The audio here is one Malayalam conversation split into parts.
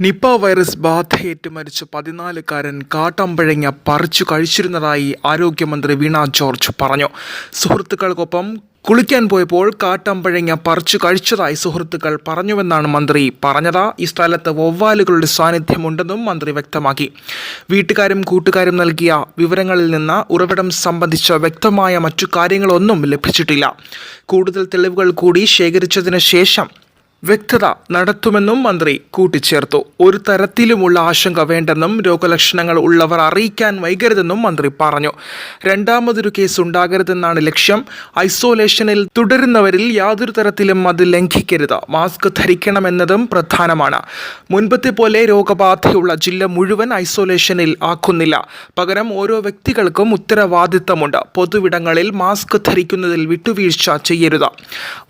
നിപ്പ വൈറസ് ബാധയേറ്റ് മരിച്ച പതിനാലുകാരൻ കാട്ടമ്പഴങ്ങ പറിച്ചു കഴിച്ചിരുന്നതായി ആരോഗ്യമന്ത്രി വീണ ജോർജ് പറഞ്ഞു. സുഹൃത്തുക്കൾക്കൊപ്പം കുളിക്കാൻ പോയപ്പോൾ കാട്ടമ്പഴങ്ങ പറിച്ചു കഴിച്ചതായി സുഹൃത്തുക്കൾ പറഞ്ഞുവെന്നാണ് മന്ത്രി പറഞ്ഞത്. ഈ സ്ഥലത്ത് വവ്വാലുകളുടെ സാന്നിധ്യമുണ്ടെന്നും മന്ത്രി വ്യക്തമാക്കി. വീട്ടുകാരും കൂട്ടുകാരും നൽകിയ വിവരങ്ങളിൽ നിന്ന് ഉറവിടം സംബന്ധിച്ച വ്യക്തമായ മറ്റു കാര്യങ്ങളൊന്നും ലഭിച്ചിട്ടില്ല. കൂടുതൽ തെളിവുകൾ കൂടി ശേഖരിച്ചതിന് ശേഷം വ്യക്തത നടത്തുമെന്നും മന്ത്രി കൂട്ടിച്ചേർത്തു. ഒരു തരത്തിലുമുള്ള ആശങ്ക വേണ്ടെന്നും രോഗലക്ഷണങ്ങൾ ഉള്ളവർ അറിയിക്കാൻ വൈകരുതെന്നും മന്ത്രി പറഞ്ഞു. രണ്ടാമതൊരു കേസ് ഉണ്ടാകരുതെന്നാണ് ലക്ഷ്യം. ഐസോലേഷനിൽ തുടരുന്നവരിൽ യാതൊരു തരത്തിലും അത് ലംഘിക്കരുത്. മാസ്ക് ധരിക്കണമെന്നതും പ്രധാനമാണ്. മുൻപത്തെ പോലെ രോഗബാധയുള്ള ജില്ല മുഴുവൻ ഐസോലേഷനിൽ ആക്കുന്നില്ല. പകരം ഓരോ വ്യക്തികൾക്കും ഉത്തരവാദിത്തമുണ്ട്. പൊതുവിടങ്ങളിൽ മാസ്ക് ധരിക്കുന്നതിൽ വിട്ടുവീഴ്ച ചെയ്യരുത്.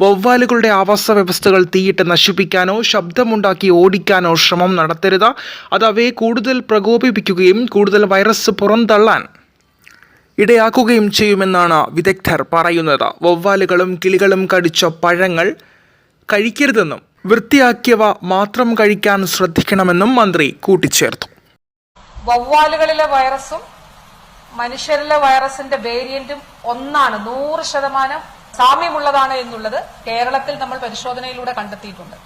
വവ്വാലുകളുടെ ആവാസ വ്യവസ്ഥകൾ തീയിട്ട് നശിപ്പിക്കാനോ ശബ്ദമുണ്ടാക്കി ഓടിക്കാനോ ശ്രമം നടത്തരുത്. അത് അവയെ കൂടുതൽ പ്രകോപിപ്പിക്കുകയും കൂടുതൽ വൈറസ് പുറന്തള്ളാൻ ഇടയാക്കുകയും ചെയ്യുമെന്നാണ് വിദഗ്ധർ പറയുന്നത്. വവ്വാലുകളും കിളികളും കടിച്ച പഴങ്ങൾ കഴിക്കരുതെന്നും വൃത്തിയാക്കിയവ മാത്രം കഴിക്കാൻ ശ്രദ്ധിക്കണമെന്നും മന്ത്രി കൂട്ടിച്ചേർത്തു. വവ്വാലുകളിലെ വൈറസും മനുഷ്യരിലെ വൈറസിന്റെ വേരിയന്റും ഒന്നാണ്. നൂറ് ശതമാനം സാമ്യമുള്ളതാണ് എന്നുള്ളത് കേരളത്തിൽ നമ്മൾ പരിശോധനയിലൂടെ കണ്ടെത്തിയിട്ടുണ്ട്.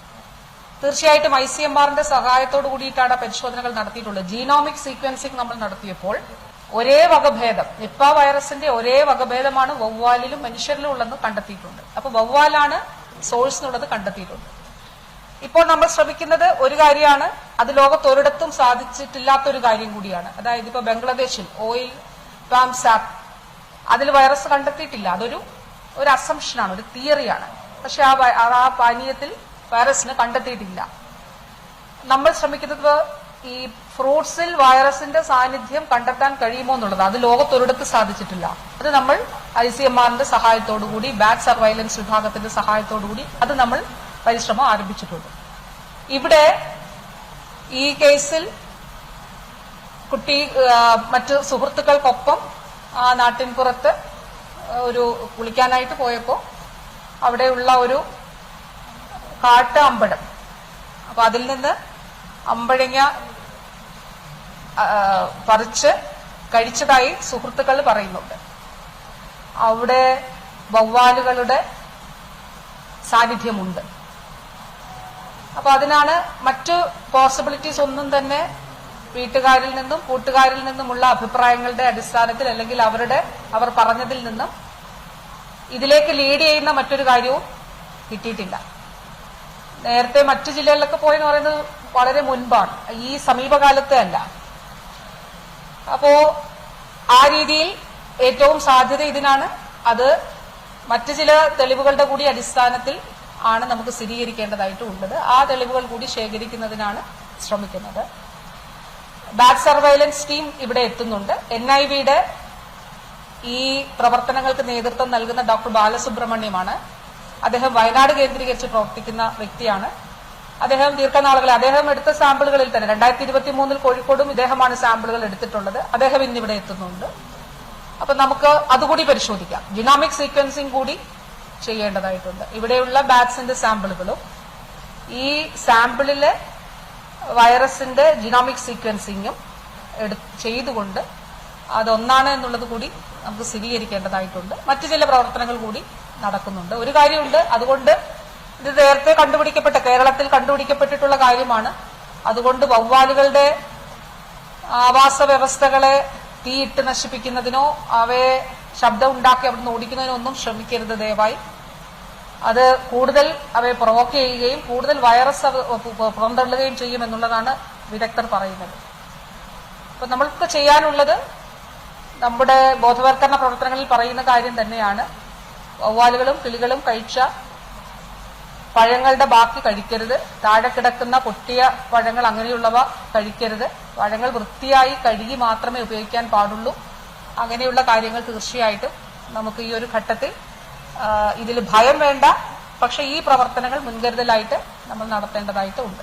തീർച്ചയായിട്ടും ഐ സി എം ആറിന്റെ സഹായത്തോടു കൂടിയിട്ടാണ് പരിശോധനകൾ നടത്തിയിട്ടുള്ളത്. ജീനോമിക് സീക്വൻസിംഗ് നമ്മൾ നടത്തിയപ്പോൾ ഒരേ വകഭേദം നിപ്പ വൈറസിന്റെ ഒരേ വകഭേദമാണ് വവ്വാലിലും മനുഷ്യരിലും ഉള്ളതെന്ന് കണ്ടെത്തിയിട്ടുണ്ട്. അപ്പൊ വവ്വാലാണ് സോഴ്സ് എന്നുള്ളത് കണ്ടെത്തിയിട്ടുണ്ട്. ഇപ്പോൾ നമ്മൾ ശ്രമിക്കുന്നത് ഒരു കാര്യമാണ് അത് ലോകത്തൊരിടത്തും സാധിച്ചിട്ടില്ലാത്ത ഒരു കാര്യം കൂടിയാണ്. അതായത് ഇപ്പൊ ബംഗ്ലാദേശിൽ ഓയിൽ പാം സാപ്പ് അതിൽ വൈറസ് കണ്ടെത്തിയിട്ടില്ല. അതൊരു ഒരു അസംഷനാണ് ഒരു തിയറിയാണ് പക്ഷെ ആ ആ പാനീയത്തിൽ വൈറസിനെ കണ്ടെത്തിയിട്ടില്ല. നമ്മൾ ശ്രമിക്കുന്നത് ഈ ഫ്രൂട്ട്സിൽ വൈറസിന്റെ സാന്നിധ്യം കണ്ടെത്താൻ കഴിയുമോ എന്നുള്ളത് അത് ലോകത്തൊരിടത്ത് സാധിച്ചിട്ടില്ല. അത് നമ്മൾ ഐ സി എം ആറിന്റെ സഹായത്തോടുകൂടി കൂടി ബാറ്റ് സർവൈലൻസ് വിഭാഗത്തിന്റെ സഹായത്തോടുകൂടി അത് നമ്മൾ പരിശ്രമം ആരംഭിച്ചിട്ടുണ്ട്. ഇവിടെ ഈ കേസിൽ കുട്ടി മറ്റു സുഹൃത്തുക്കൾക്കൊപ്പം ആ നാട്ടിൻപുറത്ത് ഒരു കുളിക്കാനായിട്ട് പോയപ്പോൾ അവിടെയുള്ള ഒരു കാട്ട് അമ്പഴം അപ്പൊ അതിൽ നിന്ന് അമ്പഴങ്ങ പറിച്ച് കഴിച്ചതായി സുഹൃത്തുക്കൾ പറയുന്നുണ്ട്. അവിടെ വവ്വാലുകളുടെ സാന്നിധ്യമുണ്ട്. അപ്പൊ അതിനാണ് മറ്റു പോസിബിലിറ്റീസ് ഒന്നും തന്നെ വീട്ടുകാരിൽ നിന്നും കൂട്ടുകാരിൽ നിന്നുമുള്ള അഭിപ്രായങ്ങളുടെ അടിസ്ഥാനത്തിൽ അല്ലെങ്കിൽ അവരുടെ അവർ പറഞ്ഞതിൽ നിന്നും ഇതിലേക്ക് ലീഡ് ചെയ്യുന്ന മറ്റൊരു കാര്യവും കിട്ടിയിട്ടില്ല. നേരത്തെ മറ്റു ജില്ലകളിലൊക്കെ പോയെന്ന് പറയുന്നത് വളരെ മുൻപാണ്. ഈ സമീപകാലത്തെ അല്ല. അപ്പോ ആ രീതിയിൽ ഏറ്റവും സാധ്യത ഇതിനാണ്. അത് മറ്റു ചില തെളിവുകളുടെ കൂടി അടിസ്ഥാനത്തിൽ ആണ് നമുക്ക് സ്ഥിരീകരിക്കേണ്ടതായിട്ടും ഉള്ളത്. ആ തെളിവുകൾ കൂടി ശേഖരിക്കുന്നതിനാണ് ശ്രമിക്കുന്നത്. ബാറ്റ് സർവൈലൻസ് ടീം ഇവിടെ എത്തുന്നുണ്ട്. എൻ ഐ വിയുടെ ഈ പ്രവർത്തനങ്ങൾക്ക് നേതൃത്വം നൽകുന്ന ഡോക്ടർ ബാലസുബ്രഹ്മണ്യമാണ്. അദ്ദേഹം വയനാട് കേന്ദ്രീകരിച്ച് പ്രവർത്തിക്കുന്ന വ്യക്തിയാണ്. അദ്ദേഹം ദീർഘനാളുകൾ അദ്ദേഹം എടുത്ത സാമ്പിളുകളിൽ തന്നെ രണ്ടായിരത്തി ഇരുപത്തി മൂന്നിൽ കോഴിക്കോടും ഇദ്ദേഹമാണ് സാമ്പിളുകൾ എടുത്തിട്ടുള്ളത്. അദ്ദേഹം ഇന്നിവിടെ എത്തുന്നുണ്ട്. അപ്പൊ നമുക്ക് അതുകൂടി പരിശോധിക്കാം. ജിനോമിക് സീക്വൻസിംഗ് കൂടി ചെയ്യേണ്ടതായിട്ടുണ്ട്. ഇവിടെയുള്ള ബാറ്റ്സിന്റെ സാമ്പിളുകളും ഈ സാമ്പിളിലെ വൈറസിന്റെ ജിനോമിക് സീക്വൻസിങ്ങും ചെയ്തുകൊണ്ട് അതൊന്നാണ് എന്നുള്ളത് കൂടി നമുക്ക് സ്ഥിരീകരിക്കേണ്ടതായിട്ടുണ്ട്. മറ്റു ചില പ്രവർത്തനങ്ങൾ കൂടി നടക്കുന്നുണ്ട്. ഒരു കാര്യമുണ്ട് അതുകൊണ്ട് ഇത് നേരത്തെ കണ്ടുപിടിക്കപ്പെട്ട കേരളത്തിൽ കണ്ടുപിടിക്കപ്പെട്ടിട്ടുള്ള കാര്യമാണ്. അതുകൊണ്ട് വവ്വാലുകളുടെ ആവാസ വ്യവസ്ഥകളെ തീയിട്ട് നശിപ്പിക്കുന്നതിനോ അവയെ ശബ്ദം ഉണ്ടാക്കി അവിടുന്ന് ഓടിക്കുന്നതിനോ ഒന്നും ശ്രമിക്കരുത് ദയവായി. അത് കൂടുതൽ അവയെ പ്രൊവോക്ക് ചെയ്യുകയും കൂടുതൽ വൈറസ് പുറന്തള്ളുകയും ചെയ്യും എന്നുള്ളതാണ് വിദഗ്ധർ പറയുന്നത്. അപ്പൊ നമ്മൾക്ക് ചെയ്യാനുള്ളത് നമ്മുടെ ബോധവൽക്കരണ പ്രവർത്തനങ്ങളിൽ പറയുന്ന കാര്യം തന്നെയാണ്. വവ്വാലുകളും കിളികളും കഴിച്ച പഴങ്ങളുടെ ബാക്കി കഴിക്കരുത്. താഴെ കിടക്കുന്ന പൊട്ടിയ പഴങ്ങൾ അങ്ങനെയുള്ളവ കഴിക്കരുത്. പഴങ്ങൾ വൃത്തിയായി കഴുകി മാത്രമേ ഉപയോഗിക്കാൻ പാടുള്ളൂ. അങ്ങനെയുള്ള കാര്യങ്ങൾ തീർച്ചയായിട്ടും നമുക്ക് ഈ ഒരു ഘട്ടത്തിൽ ഇതിൽ ഭയം വേണ്ട. പക്ഷെ ഈ പ്രവർത്തനങ്ങൾ മുൻകരുതലായിട്ട് നമ്മൾ നടത്തേണ്ടതായിട്ട് ഉണ്ട്